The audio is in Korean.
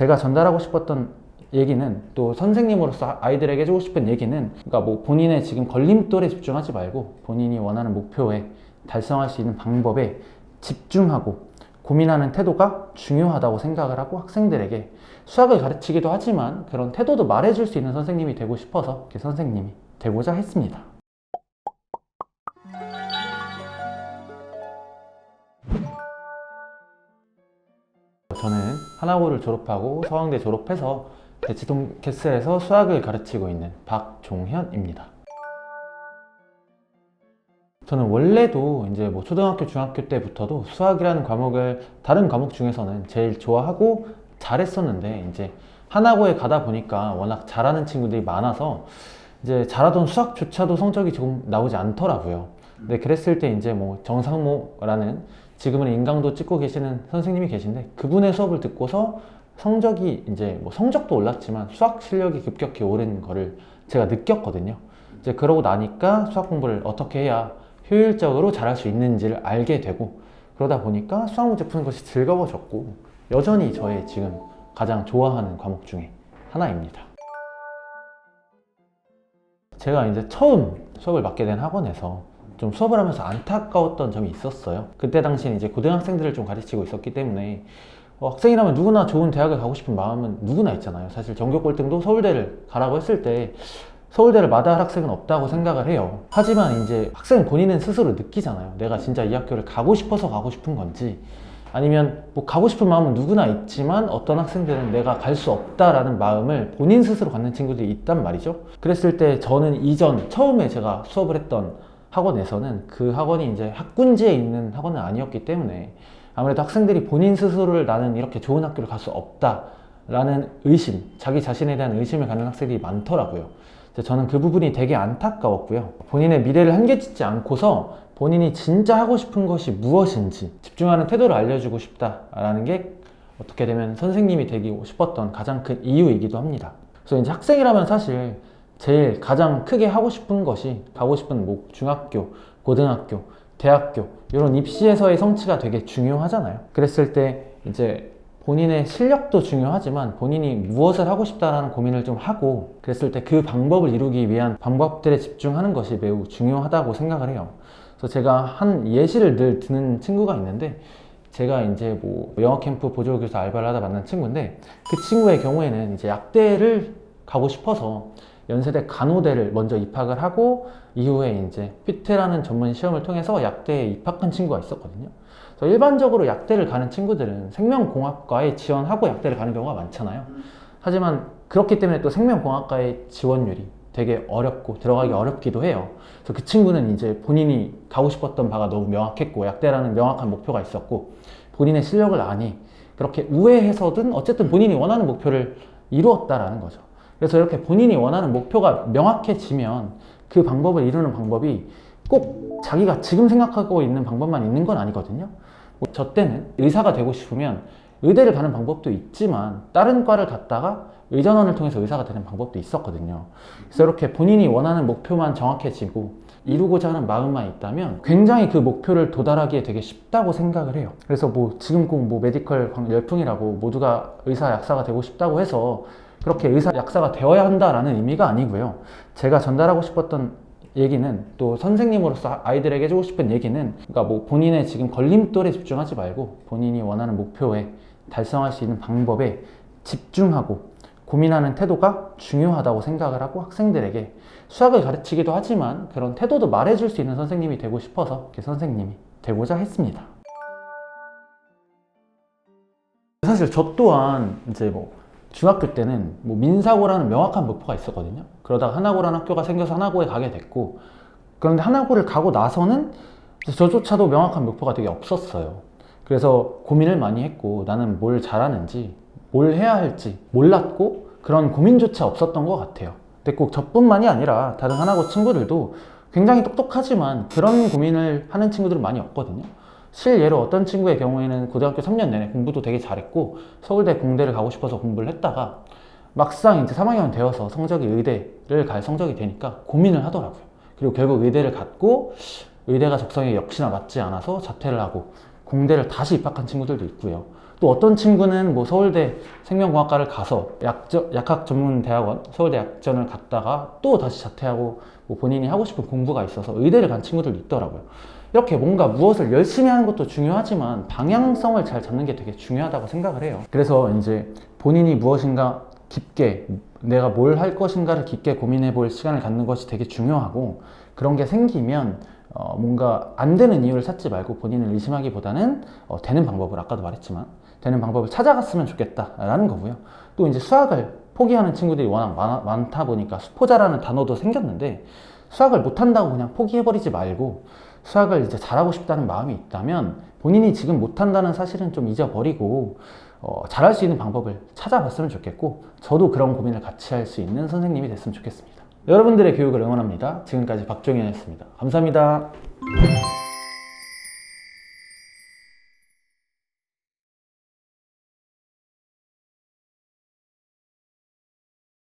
제가 전달하고 싶었던 얘기는 또 선생님으로서 아이들에게 해주고 싶은 얘기는 그러니까 뭐 본인의 지금 걸림돌에 집중하지 말고 본인이 원하는 목표에 달성할 수 있는 방법에 집중하고 고민하는 태도가 중요하다고 생각을 하고 학생들에게 수학을 가르치기도 하지만 그런 태도도 말해줄 수 있는 선생님이 되고 싶어서 선생님이 되고자 했습니다. 저는 하나고를 졸업하고 서강대 졸업해서 대치동 캐슬에서 수학을 가르치고 있는 박종현입니다. 저는 원래도 이제 뭐 초등학교, 중학교 때부터도 수학이라는 과목을 다른 과목 중에서는 제일 좋아하고 잘했었는데 이제 하나고에 가다 보니까 워낙 잘하는 친구들이 많아서 이제 잘하던 수학조차도 성적이 조금 나오지 않더라고요. 근데 그랬을 때 이제 뭐 정상모라는 지금은 인강도 찍고 계시는 선생님이 계신데 그분의 수업을 듣고서 성적이 이제 뭐 성적도 올랐지만 수학 실력이 급격히 오른 거를 제가 느꼈거든요. 이제 그러고 나니까 수학 공부를 어떻게 해야 효율적으로 잘할 수 있는지를 알게 되고 그러다 보니까 수학 문제 푸는 것이 즐거워졌고 여전히 저의 지금 가장 좋아하는 과목 중에 하나입니다. 제가 이제 처음 수업을 맡게 된 학원에서 좀 수업을 하면서 안타까웠던 점이 있었어요. 그때 당시에 이제 고등학생들을 좀 가르치고 있었기 때문에 어, 학생이라면 누구나 좋은 대학을 가고 싶은 마음은 누구나 있잖아요. 사실 전교 꼴등도 서울대를 가라고 했을 때 서울대를 마다할 학생은 없다고 생각을 해요. 하지만 이제 학생 본인은 스스로 느끼잖아요. 내가 진짜 이 학교를 가고 싶어서 가고 싶은 건지 아니면 뭐 가고 싶은 마음은 누구나 있지만 어떤 학생들은 내가 갈 수 없다라는 마음을 본인 스스로 갖는 친구들이 있단 말이죠. 그랬을 때 저는 이전 처음에 제가 수업을 했던 학원에서는 그 학원이 이제 학군지에 있는 학원은 아니었기 때문에 아무래도 학생들이 본인 스스로를 나는 이렇게 좋은 학교를 갈 수 없다 라는 의심, 자기 자신에 대한 의심을 갖는 학생들이 많더라고요. 저는 그 부분이 되게 안타까웠고요. 본인의 미래를 한계짓지 않고서 본인이 진짜 하고 싶은 것이 무엇인지 집중하는 태도를 알려주고 싶다라는 게 어떻게 되면 선생님이 되기 싶었던 가장 큰 이유이기도 합니다. 그래서 이제 학생이라면 사실 제일 가장 크게 하고 싶은 것이 가고 싶은 뭐 중학교, 고등학교, 대학교 이런 입시에서의 성취가 되게 중요하잖아요. 그랬을 때 이제 본인의 실력도 중요하지만 본인이 무엇을 하고 싶다라는 고민을 좀 하고 그랬을 때 그 방법을 이루기 위한 방법들에 집중하는 것이 매우 중요하다고 생각을 해요. 그래서 제가 한 예시를 늘 드는 친구가 있는데 제가 이제 뭐 영어 캠프 보조 교사 알바를 하다 만난 친구인데 그 친구의 경우에는 이제 약대를 가고 싶어서 연세대 간호대를 먼저 입학을 하고 이후에 이제 피트라는 전문 시험을 통해서 약대에 입학한 친구가 있었거든요. 그래서 일반적으로 약대를 가는 친구들은 생명공학과에 지원하고 약대를 가는 경우가 많잖아요. 하지만 그렇기 때문에 또 생명공학과의 지원율이 되게 어렵고 들어가기 어렵기도 해요. 그래서 그 친구는 이제 본인이 가고 싶었던 바가 너무 명확했고 약대라는 명확한 목표가 있었고 본인의 실력을 아니 그렇게 우회해서든 어쨌든 본인이 원하는 목표를 이루었다라는 거죠. 그래서 이렇게 본인이 원하는 목표가 명확해지면 그 방법을 이루는 방법이 꼭 자기가 지금 생각하고 있는 방법만 있는 건 아니거든요. 뭐저 때는 의사가 되고 싶으면 의대를 가는 방법도 있지만 다른 과를 갔다가 의전원을 통해서 의사가 되는 방법도 있었거든요. 그래서 이렇게 본인이 원하는 목표만 정확해지고 이루고자 하는 마음만 있다면 굉장히 그 목표를 도달하기에 되게 쉽다고 생각을 해요. 그래서 뭐 지금 꼭 뭐 메디컬 광- 열풍이라고 모두가 의사 약사가 되고 싶다고 해서 그렇게 의사 약사가 되어야 한다라는 의미가 아니고요. 제가 전달하고 싶었던 얘기는 또 선생님으로서 아이들에게 해주고 싶은 얘기는 그러니까 뭐 본인의 지금 걸림돌에 집중하지 말고 본인이 원하는 목표에 달성할 수 있는 방법에 집중하고 고민하는 태도가 중요하다고 생각을 하고 학생들에게 수학을 가르치기도 하지만 그런 태도도 말해줄 수 있는 선생님이 되고 싶어서 이렇게 선생님이 되고자 했습니다. 사실 저 또한 이제 뭐 중학교 때는 뭐 민사고라는 명확한 목표가 있었거든요. 그러다가 하나고라는 학교가 생겨서 하나고에 가게 됐고, 그런데 하나고를 가고 나서는 저조차도 명확한 목표가 되게 없었어요. 그래서 고민을 많이 했고, 나는 뭘 잘하는지, 뭘 해야 할지 몰랐고, 그런 고민조차 없었던 것 같아요. 근데 꼭 저뿐만이 아니라 다른 하나고 친구들도 굉장히 똑똑하지만 그런 고민을 하는 친구들은 많이 없거든요. 실예로 어떤 친구의 경우에는 고등학교 3년 내내 공부도 되게 잘했고 서울대 공대를 가고 싶어서 공부를 했다가 막상 이제 3학년 되어서 성적이 의대를 갈 성적이 되니까 고민을 하더라고요. 그리고 결국 의대를 갔고 의대가 적성에 역시나 맞지 않아서 자퇴를 하고 공대를 다시 입학한 친구들도 있고요. 또 어떤 친구는 뭐 서울대 생명공학과를 가서 약저, 약학 전문 대학원 서울대 약전을 갔다가 또 다시 자퇴하고 뭐 본인이 하고 싶은 공부가 있어서 의대를 간 친구들도 있더라고요. 이렇게 뭔가 무엇을 열심히 하는 것도 중요하지만 방향성을 잘 잡는 게 되게 중요하다고 생각을 해요. 그래서 이제 본인이 무엇인가 깊게 내가 뭘 할 것인가를 깊게 고민해 볼 시간을 갖는 것이 되게 중요하고 그런 게 생기면 어, 뭔가 안 되는 이유를 찾지 말고 본인을 의심하기보다는 어, 되는 방법을 아까도 말했지만 되는 방법을 찾아갔으면 좋겠다라는 거고요. 또 이제 수학을 포기하는 친구들이 워낙 많아, 많다 보니까 수포자라는 단어도 생겼는데 수학을 못한다고 그냥 포기해버리지 말고 수학을 이제 잘하고 싶다는 마음이 있다면 본인이 지금 못한다는 사실은 좀 잊어버리고 어, 잘할 수 있는 방법을 찾아봤으면 좋겠고 저도 그런 고민을 같이 할 수 있는 선생님이 됐으면 좋겠습니다. 여러분들의 교육을 응원합니다. 지금까지 박종현이었습니다. 감사합니다.